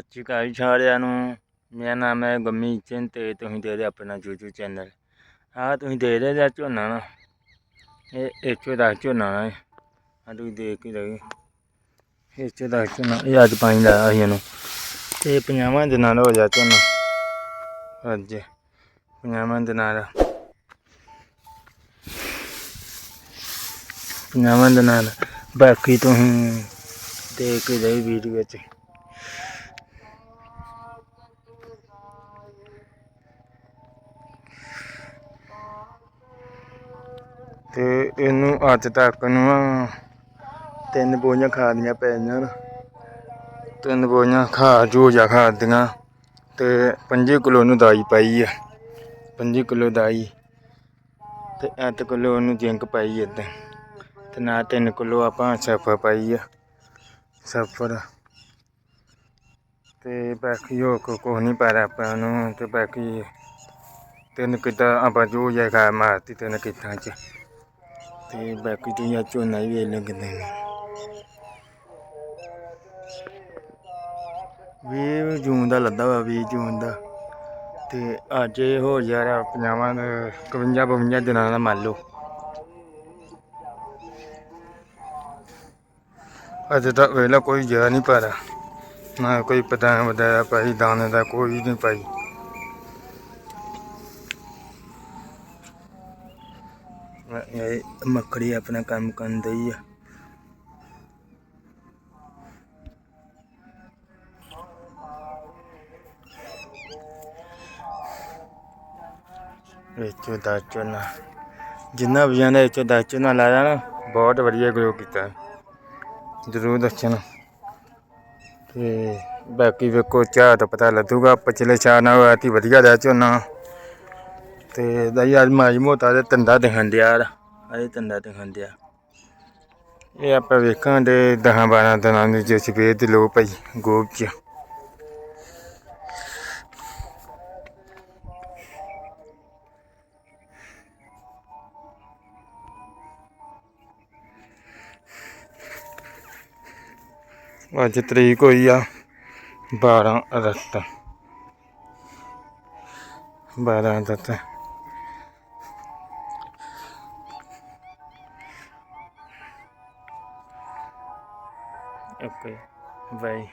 ਸਤਿ ਸ਼੍ਰੀ ਅਕਾਲ ਜੀ ਸਾਰਿਆਂ ਨੂੰ। ਮੇਰਾ ਨਾਮ ਹੈ ਗੰਮੀ ਚਿੰਨ ਤੇ ਤੁਸੀਂ ਦੇ ਰਹੇ ਆਪਣਾ YouTube ਚੈਨਲ। ਆਹ ਤੁਸੀਂ ਦੇ ਰਹੇ ਜੇ ਝੋਨਾ ਨਾ। ਇਹ ਇੱਥੇ ਦਾ ਝੋਨਾ ਨਾ ਆ ਤੁਸੀਂ ਦੇਖ ਹੀ ਰਹੇ ਇੱਥੇ ਦਾ ਝੋਨਾ, ਇਹ ਅੱਜ ਪਾਣੀ ਲਾਇਆ ਸੀ ਇਹਨੂੰ। ਤੇ ਪੰਜਾਵਾਂ ਦਿਨਾਂ ਦਾ ਹੋ ਜਾ ਝੋਨਾ। ਅੱਜ ਪੰਜਾਵਾਂ ਦਿਨਾਂ ਦਾ। ਪੰਜਾਵਾਂ ਦਿਨਾਂ ਦਾ। ਬਾਕੀ ਤੁਸੀਂ ਦੇਖ ਹੀ ਰਹੇ ਵੀਡੀਓ ਵਿੱਚ। ਤੇ ਇਹਨੂੰ ਅੱਜ ਤੱਕ ਨੂੰ ਤਿੰਨ ਬੋਝਾਂ ਖਾਦੀਆਂ ਪਈਆਂ ਨੇ ਤਿੰਨ ਬੋਝਾਂ ਖਾ, ਜੋ ਖਾਦੀਆਂ ਤੇ 5 ਕਿਲੋ ਨੂੰ ਦਾਈ ਪਾਈ ਆ। 5 ਕਿਲੋ ਦਾਈ। ਤੇ 8 ਕਿਲੋ ਉਹਨੂੰ ਜਿੰਕ ਪਾਈ ਏਦਾਂ ਤੇ ਨਾ 3 ਕਿਲੋ ਆਪਾਂ ਸਫਰ ਪਾਈ ਆ। ਸਫਰ। ਤੇ ਬਾਕੀ ਹੋਰ ਕੋ ਕੁਛ ਨਹੀਂ ਪਾਇਆ ਆਪਾਂ ਨੂੰ ਤੇ ਬਾਕੀ ਤਿੰਨ ਕਿਤਾ ਆਪਾਂ ਜੋ ਜਾ ਖਾ ਮਾਰਤੀ ਤਿੰਨ ਕਿਤਾਂ ਚ। ਤੇ ਬਾਕੀ ਤੁਸੀਂ ਆ ਝੋਨਾ ਵੀ ਲੱਗਦੇ ਨੇ ਵੀਹ ਜੂਨ ਦਾ ਲੱਦਾ ਵਾ 20 ਜੂਨ ਦਾ। ਤੇ ਅੱਜ ਇਹ ਹੋ ਜਾ ਰਿਹਾ ਪੰਜਾਵਾਂ ਦੇ 51 52 ਦਿਨਾਂ ਦਾ ਮੰਨ ਲਓ। ਅੱਜ ਤੱਕ ਵੇਲਾ ਕੋਈ ਜਾ ਨਹੀਂ ਪਾਰਾ ਨਾ ਕੋਈ ਪਤਾ ਵਦਾਇਆ ਪਾਈ, ਦਾਣੇ ਦਾ ਕੋਈ ਨਹੀਂ ਪਾਈ। ਇਹ ਮੱਖੜੀ ਆਪਣਾ ਕੰਮ ਕਰਨ ਦਈ ਆ। ਵਿੱਚੋਂ ਦਾ ਝੋਨਾ ਜਿੰਨਾ ਵੀ ਜਾਂਦਾ ਵਿੱਚੋਂ ਦਾ ਝੋਨਾ ਲਾਇਆ ਨਾ, ਬਹੁਤ ਵਧੀਆ ਗਰੋ ਕੀਤਾ। ਜ਼ਰੂਰ ਦੱਸਣਾ। ਤੇ ਬਾਕੀ ਵੇਖੋ, ਚਾਹ ਤਾਂ ਪਤਾ ਲੱਗੂਗਾ, ਪਿਛਲੇ ਚਾਹ ਨਾਲ ਹੋਇਆ ਤੀ ਵਧੀਆ ਦਾ ਝੋਨਾ ਤੇ ਦਈ ਅੱਜ ਮਾਈ ਮੋਟਾ ਦੇ ਤੰਦਾ ਦਿਖਣ ਡਿਆ ਅਜੇ ਤੰਦਾ ਦਿਖਣ ਡਿਆ। ਇਹ ਆਪਾਂ ਵੇਖਾਂਗੇ 10 12 ਦਿਨਾਂ ਦੀ ਜੋ ਸਵੇਰ ਦੀ ਲੋ ਪਈ, ਗੋਬ ਚ। ਅੱਜ ਤਰੀਕ ਹੋਈ ਆ 12 ਅਗਸਤ। 12 ਅਗਸਤ। ok. Vậy.